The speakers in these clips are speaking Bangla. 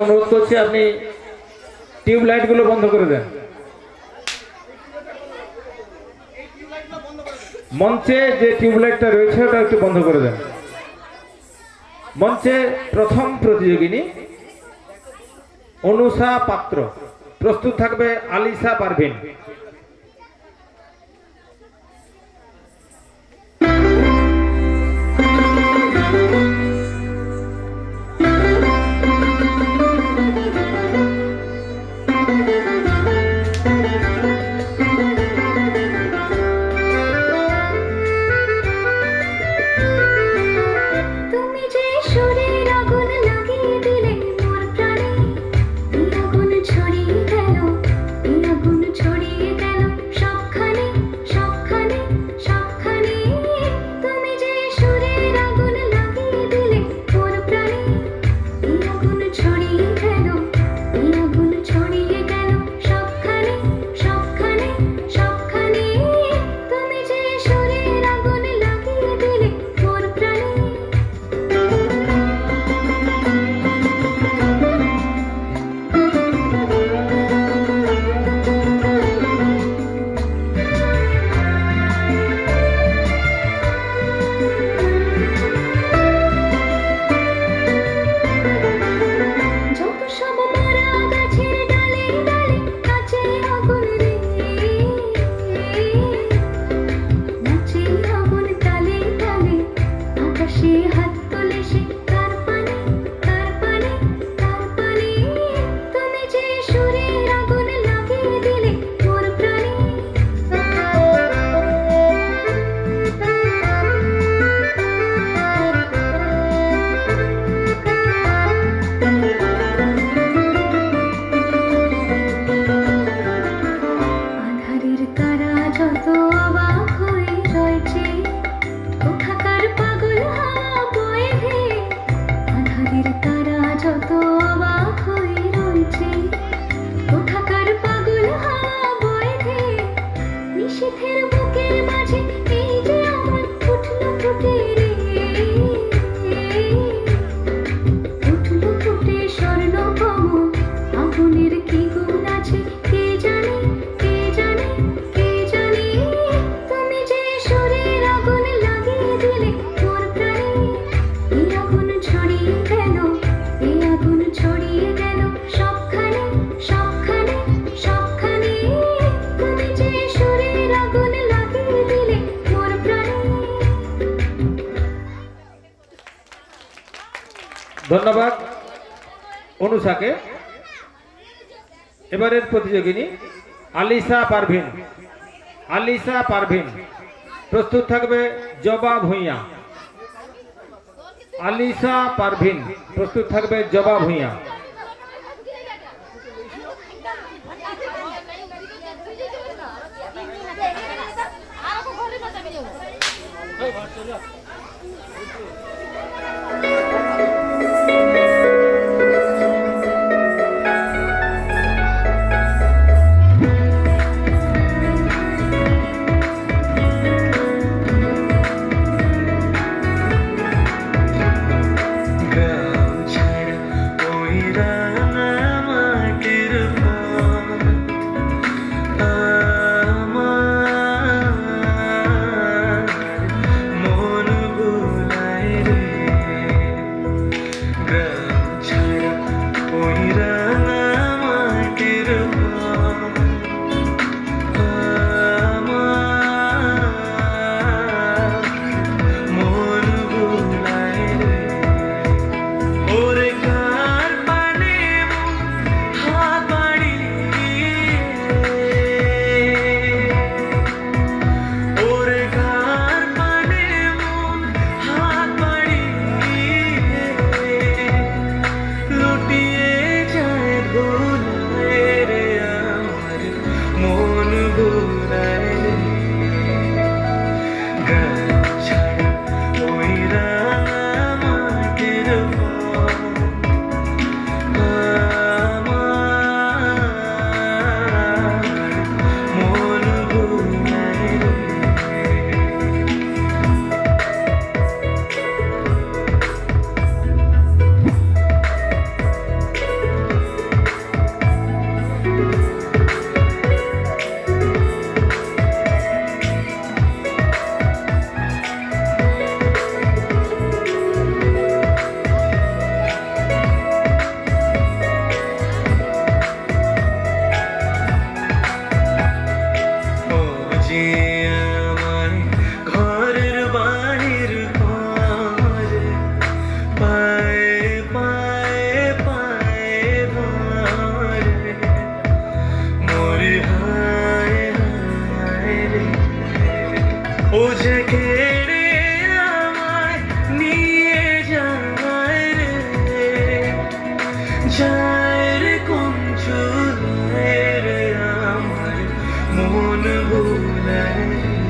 অনুরোধ করছি আপনি টিউবলাইটগুলো বন্ধ করে দেন। মঞ্চে যে টিউবলাইটটা রয়েছে ওটা একটু বন্ধ করে দেন। মঞ্চে প্রথম প্রতিযোগিনী অনুষা পাত্র। প্রস্তুত থাকবে আলিসা পারভিন। ধন্যবাদ অনুষাকে। এবারের প্রতিযোগিনী আলিসা পারভিন। আলিসা পারভিন। প্রস্তুত থাকবে জবা ভূঁইয়া। আলিসা পারভিন। প্রস্তুত থাকবে জবা Bhuiyan. Thank you. Thank you. tonight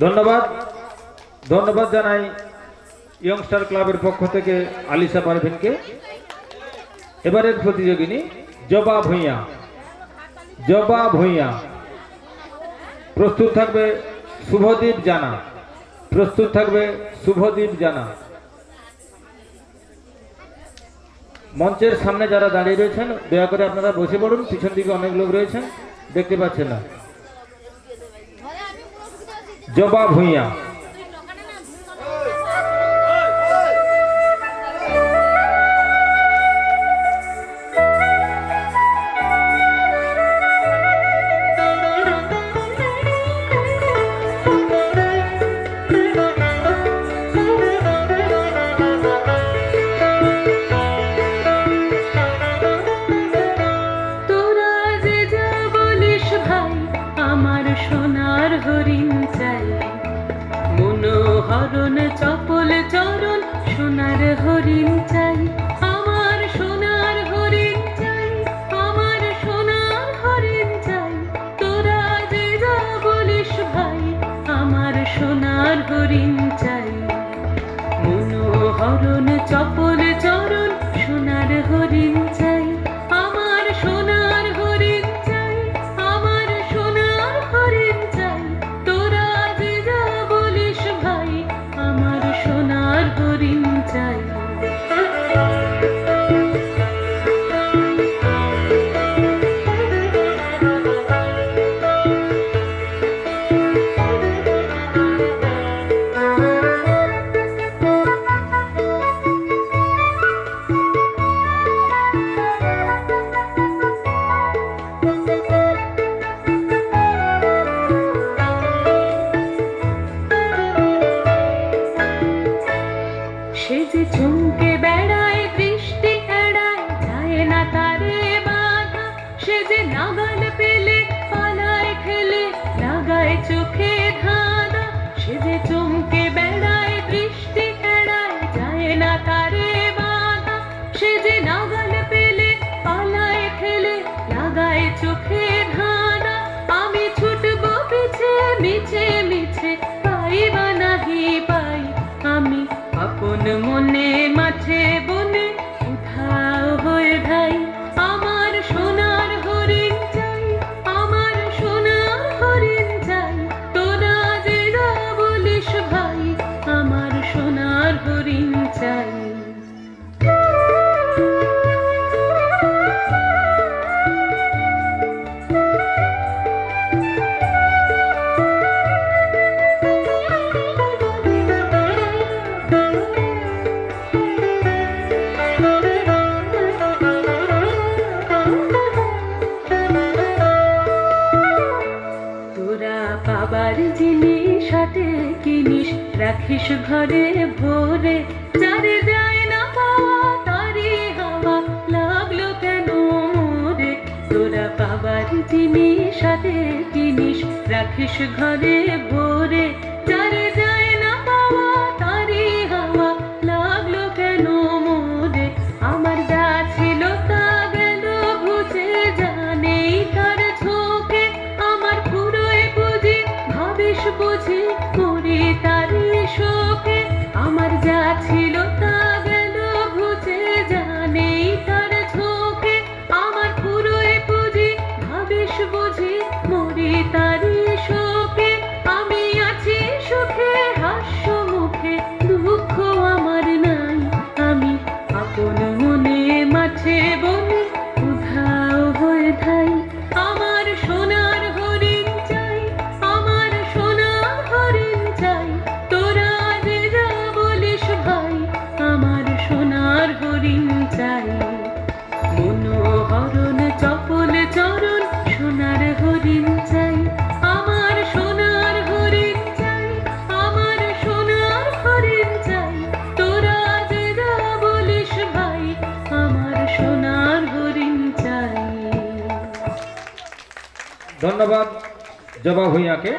ধন্যবাদ। ধন্যবাদ জানাই ইয়ংস্টার ক্লাবের পক্ষ থেকে আলিসা পারভিনকে। এবারের প্রতিযোগিনী জবা ভূঁইয়া। জবা ভূঁইয়া। প্রস্তুত থাকবে শুভদীপ জানা। প্রস্তুত থাকবে শুভদীপ জানা। মঞ্চের সামনে যারা দাঁড়িয়ে রয়েছেন, দয়া করে আপনারা বসে পড়ুন, পিছন দিকে অনেক লোক রয়েছেন, দেখতে পাচ্ছেন না। જોબા ભૂયા শেষ ঘরে ভোরে চারে দেয় না পাওয়া, তারে হাওয়া। লাগল কেন মোরে? তোরা পাবার জিনিস সাথে জিনিস। রাখিস ঘরে ভোরে চপল চরণ, সোনার হরিণ চাই। আমার সোনার হরিণ চাই, আমার সোনার হরিণ চাই। তোরা যে বলিস ভাই, আমার সোনার হরিণ চাই। ধন্যবাদ জবা ভূঁইয়াকে।